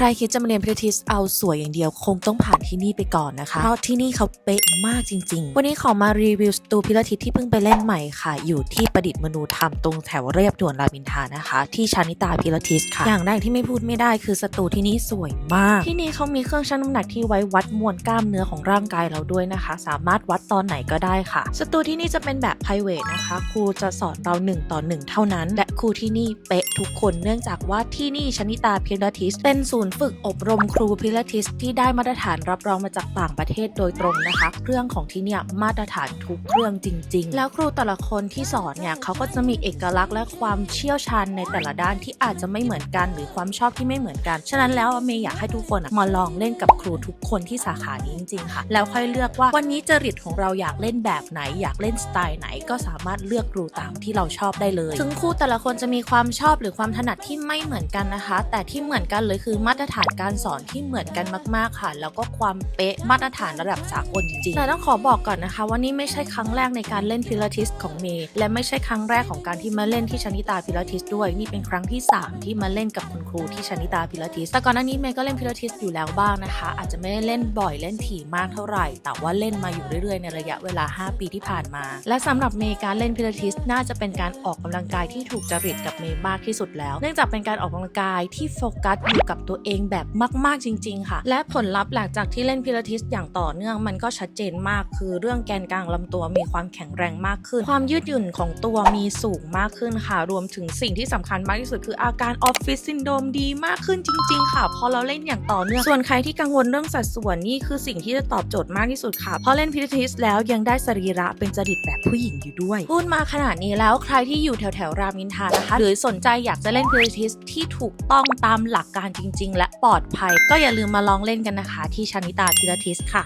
ใครคิดจะมาเรียนพิลาทิสเอาสวยอย่างเดียวคงต้องผ่านที่นี่ไปก่อนนะคะ เพราะที่นี่เขาเป๊ะมากจริง ๆ วันนี้ขอมารีวิวสตูพิลาทิสที่เพิ่งไปเล่นใหม่ค่ะ อยู่ที่ประดิษฐ์มนูธรรมตรงแถวเรียบด่วนรามอินทรานะคะ ที่ชานิตาพิลาทิสค่ะ อย่างแรกที่ไม่พูดไม่ได้คือสตูที่นี่สวยมาก ที่นี่เขามีเครื่องชั่งน้ำหนักที่ไว้วัดมวลกล้ามเนื้อของร่างกายเราด้วยนะคะ สามารถวัดตอนไหนก็ได้ค่ะ สตูที่นี่จะเป็นแบบ p r i v a t นะคะ ครูจะสอนเรา1ต่อ1เท่านั้น และครูที่นี่เป๊ะทุกคน เนื่องจากว่าที่นี่ชนิตาพิลาทิสเป็นศูนย์ฝึกอบรมครูพิลาทิสที่ได้มาตรฐานรับรองมาจากต่างประเทศโดยตรงนะคะ เครื่องของที่เนี่ยมาตรฐานทุกเครื่องจริง ๆ แล้วครูแต่ละคนที่สอนเนี่ยเขาก็จะมีเอกลักษณ์และความเชี่ยวชาญในแต่ละด้านที่อาจจะไม่เหมือนกัน หรือความชอบที่ไม่เหมือนกัน ฉะนั้นแล้วเมย์อยากให้ทุกคนมาลองเล่นกับครูทุกคนที่สาขานี้จริงๆค่ะ แล้วค่อยเลือกว่าวันนี้จริตของเราอยากเล่นแบบไหน อยากเล่นสไตล์ไหนก็สามารถเลือกครูตามที่เราชอบได้เลย ถึงครูแต่ละคนจะมีความชอบหรือความถนัดที่ไม่เหมือนกันนะคะ แต่ที่เหมือนกันเลยคือมาตรฐานการสอนที่เหมือนกันมากๆค่ะ แล้วก็ความเป๊ะมาตรฐานระดับสากลจริงๆ แต่ต้องขอบอกก่อนนะคะ ว่านี่ไม่ใช่ครั้งแรกในการเล่นพิลาทิสของเมย์และไม่ใช่ครั้งแรกของการที่มาเล่นที่ชนิตาพิลาทิสด้วยนี่เป็นครั้งที่ 3 ที่มาเล่นกับคุณครูที่ชนิตาพิลาทิสแต่ก่อนหน้านี้เมย์ก็เล่นพิลาทิสอยู่แล้วบ้างนะคะ อาจจะไม่ได้เล่นบ่อยเล่นถี่มากเท่าไหร่ แต่ว่าเล่นมาอยู่เรื่อยๆในระยะเวลา 5 ปีที่ผ่านมา และสำหรับเมย์การเล่นพิลาทิสน่าจะเป็นการออกกำลังกายที่ถูกจริตกับเมย์มากที่สุดแล้ว เนื่องจากเป็นการออกกำลังกายที่โฟกัสอยู่กับตัวเองเองแบบมาก ๆ จริง ๆ ค่ะ และผลลัพธ์หลังจากที่เล่นพิลาทิสอย่างต่อเนื่องมันก็ชัดเจนมาก คือเรื่องแกนกลางลำตัวมีความแข็งแรงมากขึ้น ความยืดหยุ่นของตัวมีสูงมากขึ้นค่ะ รวมถึงสิ่งที่สำคัญมากที่สุดคืออาการออฟฟิศซินโดมดีมากขึ้นจริง ๆ ค่ะ พอเราเล่นอย่างต่อเนื่อง ส่วนใครที่กังวลเรื่องสัดส่วนนี่คือสิ่งที่จะตอบโจทย์มากที่สุดค่ะ เพราะเล่นพิลาทิสแล้วยังได้สรีระเป็นจริตแบบผู้หญิงอยู่ด้วย พูดมาขนาดนี้แล้วใครที่อยู่แถวแถวๆรามอินทานะคะ หรือสนใจอยากจะเล่นพิลาทิสที่ถูกต้องตามหลักการจริง ๆและปลอดภัย ก็อย่าลืมมาลองเล่นกันนะคะ ที่ชานิตาพิลาทิสค่ะ